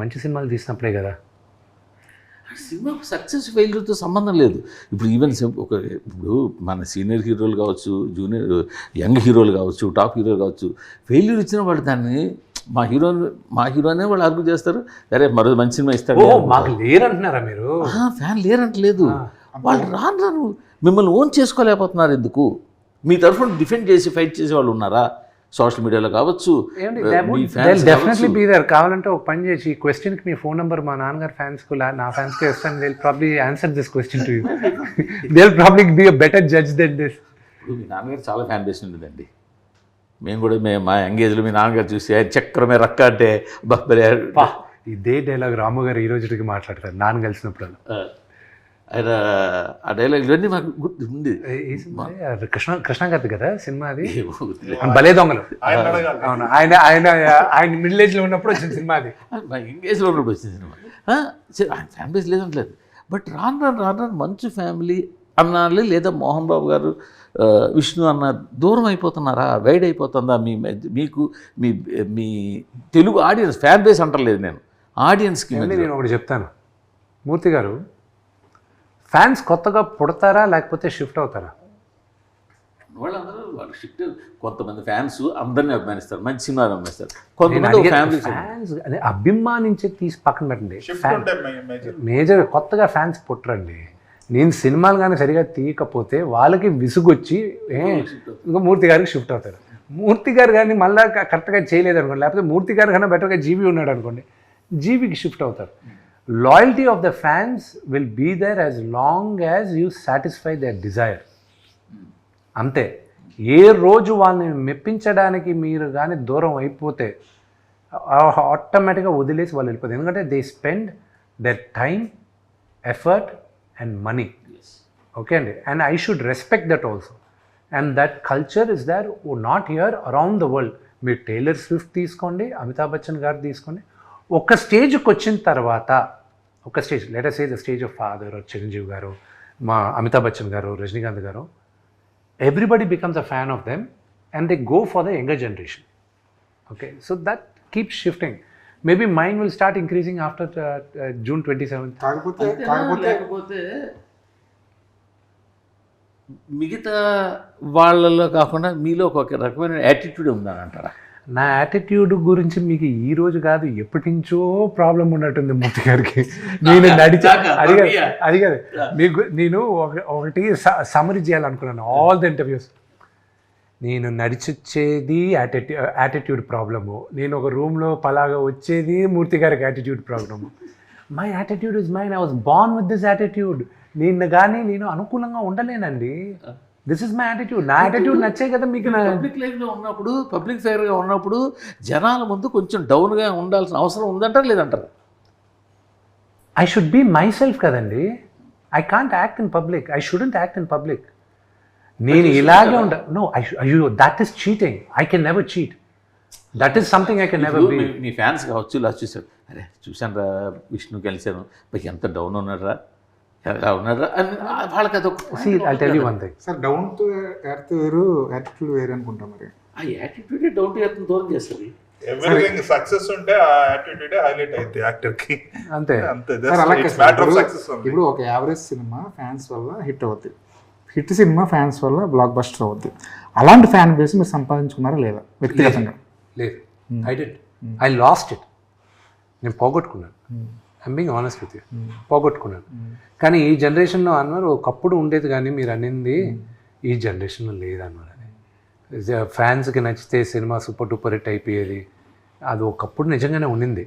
మంచి సినిమాలు తీసినప్పుడే కదా. సినిమా సక్సెస్ ఫెయిల్యూర్తో సంబంధం లేదు. ఇప్పుడు ఈవెన్ ఒక ఇప్పుడు మన సీనియర్ హీరోలు కావచ్చు జూనియర్ యంగ్ హీరోలు కావచ్చు టాప్ హీరోలు కావచ్చు ఫెయిల్యూర్ ఇచ్చిన వాళ్ళు దాన్ని మా హీరో మా హీరోనే వాళ్ళు ఆర్గ్యూ చేస్తారు. అరే మరో మంచి సినిమా ఓ ఇస్తాడు మాకు లేరంటున్నారా మీరు? ఫ్యాన్ లేరంటలేదు. వాళ్ళు రాను రాను మిమ్మల్ని ఓన్ చేసుకోలేకపోతున్నారు ఎందుకు? మీ తరఫున డిఫెండ్ చేసి ఫైట్ చేసే వాళ్ళు ఉన్నారా? సోషల్ మీడియాలో కావచ్చు డెఫినెట్లీ కావచ్చు. బీ దర్ కావాలంటే ఒక పని చేసి ఈ క్వశ్చన్కి మీ ఫోన్ నెంబర్ మా నాన్నగారు ఫ్యాన్స్కు నా ఫ్యాన్స్కి ఇస్తాను. They probably answer this question to you they probably be a better judge than this మీ నాన్నగారు చాలా ఫ్యాన్ బేస్ ఉండేదండి. మేము కూడా మేము మా ఎంగేజ్లో మీ నాన్నగారు చూసి "ఏ చక్రమే రక్క అంటే ఇదే డైలాగ్ రాము గారు ఈ రోజుకి మాట్లాడతారు. నాన్న కలిసినప్పుడు ఆయన ఆ డైలాగ్ ఇవన్నీ మాకు గుర్తు ఉంది. కృష్ణ కృష్ణ గారి కదా సినిమా అది? భలే దొంగలు. ఆయన అవును ఆయన ఆయన ఆయన మిడిల్ ఏజ్లో ఉన్నప్పుడు వచ్చిన సినిమా అది. మా ఎంగేజ్లో ఉన్నప్పుడు వచ్చింది సినిమా. ఆయన ఫ్యాన్ బేస్ లేదంటలేదు బట్ రాను రాను రాను రాను మంచు ఫ్యామిలీ అన్నాలి లేదా మోహన్ బాబు గారు విష్ణు అన్న దూరం అయిపోతున్నారా? వైడ్ అయిపోతుందా? మీ మీకు మీ మీ తెలుగు ఆడియన్స్ ఫ్యాన్ బేస్ అంటలేదు నేను. ఆడియన్స్కి నేను ఒకటి చెప్తాను. మూర్తి గారు ఫ్యాన్స్ కొత్తగా పుడతారా లేకపోతే షిఫ్ట్ అవుతారా? వాళ్ళందరూ వాళ్ళు షిఫ్ట్ కొంతమంది ఫ్యాన్స్ అందరినీ అభిమానిస్తారు మంచి సినిమాని అభిమానిస్తారు. కొంతమంది ఫ్యాన్స్ అదే అభిమానించి తీసి పక్కన పెట్టండి. షిఫ్ట్ ఫ్యాన్ ఉంటాయి మేజర్ మేజర్ కొత్తగా ఫ్యాన్స్ పుట్టరండి. నేను సినిమాలు కానీ సరిగా తీయకపోతే వాళ్ళకి విసుగొచ్చి ఏ ఇంకా మూర్తి గారికి షిఫ్ట్ అవుతారు. మూర్తి గారు కానీ మళ్ళీ కరెక్ట్గా చేయలేదు అనుకోండి లేకపోతే మూర్తి గారు కన్నా బెటర్గా జీవి ఉన్నాడు అనుకోండి జీవికి షిఫ్ట్ అవుతారు. Loyalty of the fans will be there as long as you satisfy their desire అంతే. ఏ రోజు వాళ్ళని మెప్పించడానికి మీరు కానీ దూరం అయిపోతే ఆటోమేటిక్గా వదిలేసి వాళ్ళు వెళ్ళిపోతారు. ఎందుకంటే they spend their time effort and money okay అండి? And I should respect that also and that culture is there not here around the world మీరు టైలర్ స్విఫ్ట్ తీసుకోండి అమితాబ్ బచ్చన్ గారు తీసుకోండి. ఒక స్టేజ్కి వచ్చిన తర్వాత ఒక stage later says the stage of father Chiranjeevi garu మా Amitabh Bachchan garu Rajinikanth garu everybody becomes a fan of them and they go for the younger generation okay so that keep shifting maybe mind will start increasing after June twenty seven మిగతా వాళ్ళలో కాకుండా మీలో ఒక రకమైన attitude ఉందని అంటారా నా attitude గురించి మీకు ఈ రోజు కాదు ఎప్పటి నుంచో ప్రాబ్లం ఉన్నట్టుంది మూర్తి గారికి. నేను నడిచి అది కాదు దాకా. అది కాదు. మీకు నేను ఒక- ఒకటి సమరీ చేయాలనుకున్నాను. ఆల్ ద ఇంటర్వ్యూస్ నేను నడిచొచ్చేది యాటిట్యూ యాటిట్యూడ్ ప్రాబ్లము నేను ఒక రూమ్లో పలాగా వచ్చేది మూర్తి గారికి attitude problem my attitude is mine I was born with this attitude నేను కానీ నేను అనుకూలంగా ఉండలేనండి. దిస్ ఇస్ మై యాటిట్యూడ్ నా యాటిట్యూడ్ నచ్చే కదా మీకు నా పబ్లిక్ లైఫ్లో ఉన్నప్పుడు పబ్లిక్ ఫైర్గా ఉన్నప్పుడు జనాల ముందు కొంచెం డౌన్గా ఉండాల్సిన అవసరం ఉందంటారా లేదంటారా? I should be myself కదండి. I can't act in public I shouldn't act in public నేను ఇలాగే ఉండ నో ఐ అయ్యో that is cheating I can never cheat that is something I can never be me- fans కావచ్చు ఇలా చూశారు అరే చూశాను రా విష్ణు కలిశాను ఎంత డౌన్ ఉన్నారా ఎలా ఉన్నారా? అని వాళ్ళకి అదొక see I tell you one thing sir down to earth వేరు యాటిట్యూడ్ వేరు అనుకుంటా మరి. ఆ యాటిట్యూడ్ డౌన్ టు ఎర్త్ దూరం చేస్తుంది. ఎవ్రీథింగ్ సక్సెస్ ఉంటే ఆ యాటిట్యూడ్ హైలైట్ అయింది యాక్టర్కి. అంతే. అంతే. మ్యాటర్ ఆఫ్ ఇప్పుడు- సక్సెస్ ఇప్పుడు ఒక యావరేజ్ సినిమా ఫ్యాన్స్ వల్ల హిట్ అవుద్ది. హిట్ సినిమా ఫ్యాన్స్ వల్ల బ్లాక్ బస్టర్ అవుద్ది. అలాంటి ఫ్యాన్ బేస్ మీరు సంపాదించుకున్నారా లేదా వ్యక్తిగతంగా? లేదు. I didn't I lost it నేను పోగొట్టుకున్నాను. I'm being honest with you పోగొట్టుకున్నాను. కానీ ఈ జనరేషన్లో అన్నారు ఒకప్పుడు ఉండేది కానీ మీరు అనింది ఈ జనరేషన్లో లేదన్నారు అది. ఫ్యాన్స్కి నచ్చితే సినిమా సూపర్ డూపర్ హిట్ అయిపోయేది. అది ఒకప్పుడు నిజంగానే ఉండింది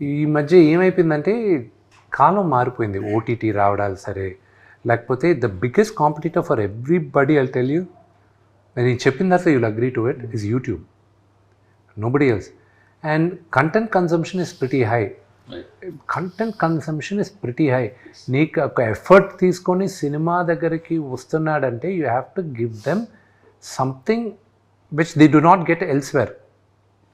ఈ మధ్య ఏమైపోయిందంటే కాలం మారిపోయింది. ఓటీటీ రావడాలు సరే లేకపోతే the biggest competitor for everybody I tell you నేను చెప్పిన తర్వాత you'll agree to it is YouTube nobody else. And content consumption is pretty high. Content consumption is pretty high నీకు ఒక ఎఫర్ట్ తీసుకొని సినిమా దగ్గరికి వస్తున్నాడంటే you have to give them something which they do not get elsewhere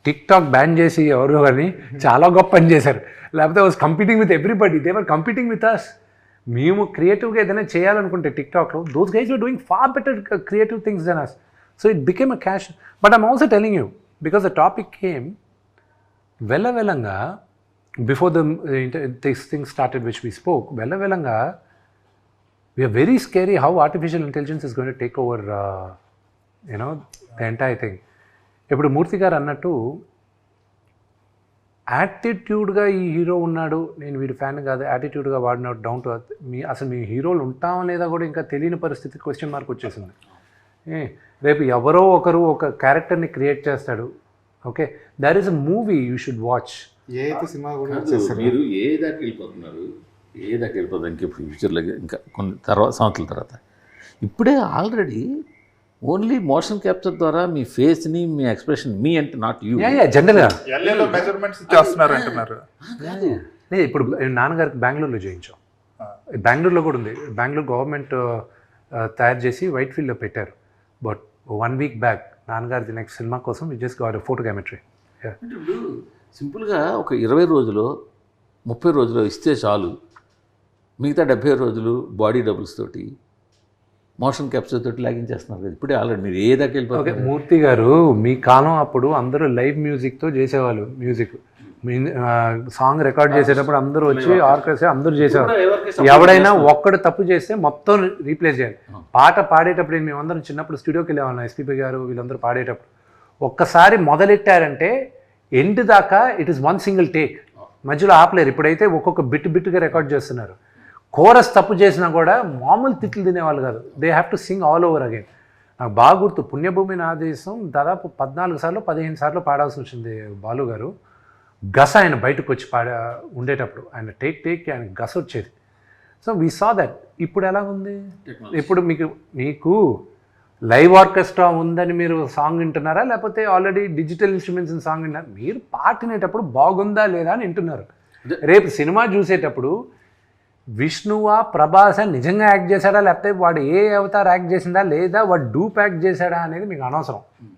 TikTok ban చేసి ఎవరు కానీ చాలా గొప్ప పని చేశారు. లేకపోతే was competing with everybody they were competing with us మేము క్రియేటివ్గా ఏదైనా చేయాలనుకుంటే టిక్ టాక్లో those guys are doing far better creative things than us so it became a cash but I'm also telling you because the topic came before the this thing started which we spoke వెళ్ళవెలంగా we are very scary how artificial intelligence is going take over you know the entire thing ఇప్పుడు మూర్తి గారు అన్నట్టు యాటిట్యూడ్గా ఈ hero ఉన్నాడు నేను వీడి fan కాదు యాటిట్యూడ్గా వాడినాడు డౌన్ టు అర్త్ మీ అసలు మీ హీరోలు ఉంటామో లేదా కూడా ఇంకా తెలియని పరిస్థితి క్వశ్చన్ మార్క్ వచ్చేసింది. ఏ, రేపు ఎవరో ఒకరు ఒక క్యారెక్టర్ని క్రియేట్ చేస్తాడు okay there is a movie you should watch ఏ అయితే సినిమా కూడా మీరు ఏ దాకా వెళ్ళిపోతున్నారు ఏ దాకా ఫ్యూచర్లో ఇంకా కొన్ని తర్వాత సంవత్సరాల తర్వాత. ఇప్పుడే ఆల్రెడీ ఓన్లీ మోషన్ క్యాప్చర్ ద్వారా మీ ఫేస్ని మీ ఎక్స్ప్రెషన్ మీ అంటే నాట్ యూ యా యా జనరల్గా మెజర్మెంట్స్ చేస్తున్నారు అంటున్నారు. లేదు ఇప్పుడు నాన్నగారికి బెంగళూరులో చేయించాం బెంగళూరులో కూడా ఉంది. బెంగళూరు గవర్నమెంట్ తయారు చేసి వైట్ ఫీల్డ్లో పెట్టారు. బట్ వన్ వీక్ బ్యాక్ నాన్నగారి నెక్స్ట్ సినిమా కోసం వి జస్ట్ గాట్ ఫోటోగ్రామెట్రీ. ఇప్పుడు సింపుల్గా ఒక ఇరవై రోజులు ముప్పై రోజులు ఇస్తే చాలు. మిగతా డెబ్బై రోజులు బాడీ డబుల్స్ తోటి మోషన్ క్యాప్చర్ తోటి లాగించేస్తున్నారు కదా. ఇప్పుడే ఆల్రెడీ మీరు ఏ దాకా మూర్తి గారు మీ కాలం అప్పుడు అందరూ లైవ్ మ్యూజిక్తో చేసేవాళ్ళు మ్యూజిక్. సాంగ్ రికార్డ్ చేసేటప్పుడు అందరూ వచ్చి ఆర్కెస్ట్రా అందరూ చేసేవారు. ఎవడైనా ఒక్కడు తప్పు చేస్తే మొత్తం రీప్లేస్ చేయాలి. పాట పాడేటప్పుడు మేమందరం చిన్నప్పుడు స్టూడియోకి వెళ్ళేవాళ్ళం ఎస్పీపీ గారు వీళ్ళందరూ పాడేటప్పుడు. ఒక్కసారి మొదలెట్టారంటే ఎండ్ దాకా it is one single take. మధ్యలో ఆపలేరు. ఇప్పుడైతే ఒక్కొక్క బిట్ బిట్గా రికార్డ్ చేస్తున్నారు. కోరస్ తప్పు చేసినా కూడా మామూలు తిట్లు తినేవాళ్ళు కాదు. They have to sing all over again నాకు బాగా గుర్తు. పుణ్యభూమి నా దేశం దాదాపు పద్నాలుగు సార్లు పదిహేను సార్లు పాడాల్సి వచ్చింది బాలు గారు. గస ఆయన బయటకు వచ్చి పాడా ఉండేటప్పుడు ఆయన టేక్ టేక్ ఆయన గస వచ్చేది. సో వీ సా దట్ ఇప్పుడు ఎలా ఉంది? ఇప్పుడు మీకు మీకు లైవ్ ఆర్కెస్ట్రా ఉందని మీరు సాంగ్ వింటున్నారా? లేకపోతే ఆల్రెడీ డిజిటల్ ఇన్స్ట్రుమెంట్స్ సాంగ్ వింటున్నారు? మీరు పాట వినేటప్పుడు బాగుందా లేదా అని వింటున్నారు. రేపు సినిమా చూసేటప్పుడు విష్ణువా ప్రభాస నిజంగా యాక్ట్ చేశాడా? లేకపోతే వాడు ఏ అవతార్ యాక్ట్ చేసిందా? లేదా వాడు డూప్ యాక్ట్ చేశాడా అనేది మీకు అనవసరం. మీరు